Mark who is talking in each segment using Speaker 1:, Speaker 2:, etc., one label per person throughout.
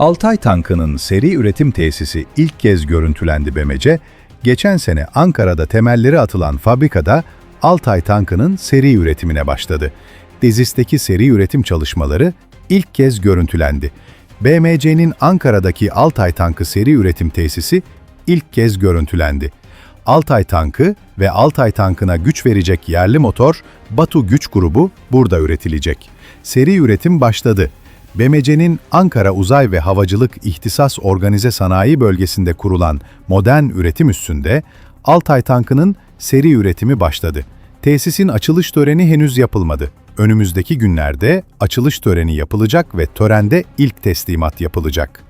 Speaker 1: Altay tankının seri üretim tesisi ilk kez görüntülendi BMC, geçen sene Ankara'da temelleri atılan fabrikada Altay tankının seri üretimine başladı. Dizis'teki seri üretim çalışmaları ilk kez görüntülendi. BMC'nin Ankara'daki Altay tankı seri üretim tesisi ilk kez görüntülendi. Altay tankı ve Altay tankına güç verecek yerli motor Batu Güç Grubu burada üretilecek. Seri üretim başladı. BMC'nin Ankara Uzay ve Havacılık İhtisas Organize Sanayi Bölgesi'nde kurulan modern üretim üssünde Altay tankının seri üretimi başladı. Tesisin açılış töreni henüz yapılmadı. Önümüzdeki günlerde açılış töreni yapılacak ve törende ilk teslimat yapılacak.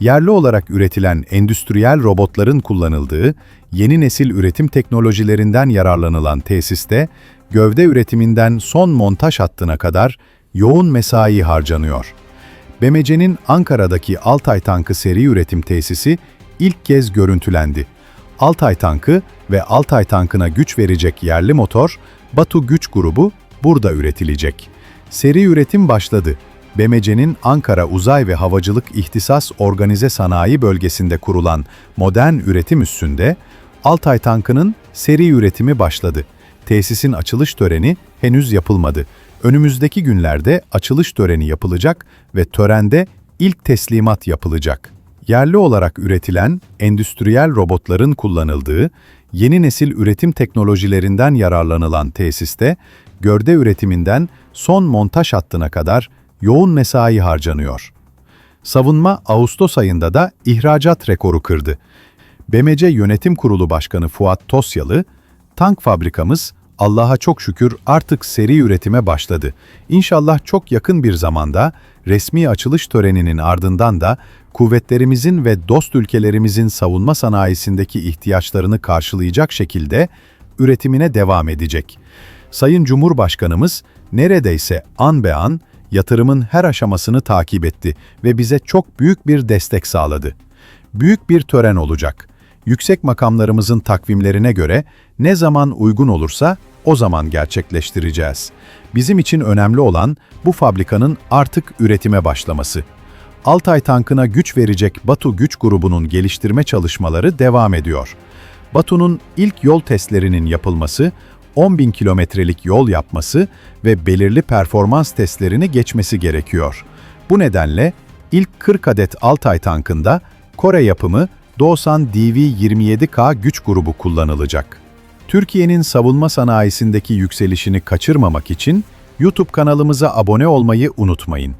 Speaker 1: Yerli olarak üretilen endüstriyel robotların kullanıldığı yeni nesil üretim teknolojilerinden yararlanılan tesiste gövde üretiminden son montaj hattına kadar yoğun mesai harcanıyor. BMC'nin Ankara'daki Altay tankı seri üretim tesisi ilk kez görüntülendi. Altay tankı ve Altay tankına güç verecek yerli motor Batu Güç Grubu burada üretilecek. Seri üretim başladı. BMC'nin Ankara Uzay ve Havacılık İhtisas Organize Sanayi Bölgesi'nde kurulan modern üretim üssünde Altay tankının seri üretimi başladı. Tesisin açılış töreni henüz yapılmadı. Önümüzdeki günlerde açılış töreni yapılacak ve törende ilk teslimat yapılacak. Yerli olarak üretilen endüstriyel robotların kullanıldığı yeni nesil üretim teknolojilerinden yararlanılan tesiste gövde üretiminden son montaj hattına kadar yoğun mesai harcanıyor. Savunma Ağustos ayında da ihracat rekoru kırdı. BMC Yönetim Kurulu Başkanı Fuat Tosyalı, tank fabrikamız Allah'a çok şükür artık seri üretime başladı. İnşallah çok yakın bir zamanda resmi açılış töreninin ardından da kuvvetlerimizin ve dost ülkelerimizin savunma sanayisindeki ihtiyaçlarını karşılayacak şekilde üretimine devam edecek. Sayın Cumhurbaşkanımız neredeyse an be an yatırımın her aşamasını takip etti ve bize çok büyük bir destek sağladı. Büyük bir tören olacak. Yüksek makamlarımızın takvimlerine göre ne zaman uygun olursa o zaman gerçekleştireceğiz. Bizim için önemli olan bu fabrikanın artık üretime başlaması. Altay tankına güç verecek Batu Güç grubunun geliştirme çalışmaları devam ediyor. Batu'nun ilk yol testlerinin yapılması, 10 bin kilometrelik yol yapması ve belirli performans testlerini geçmesi gerekiyor. Bu nedenle ilk 40 adet Altay tankında Kore yapımı Doosan DV-27K güç grubu kullanılacak. Türkiye'nin savunma sanayisindeki yükselişini kaçırmamak için YouTube kanalımıza abone olmayı unutmayın.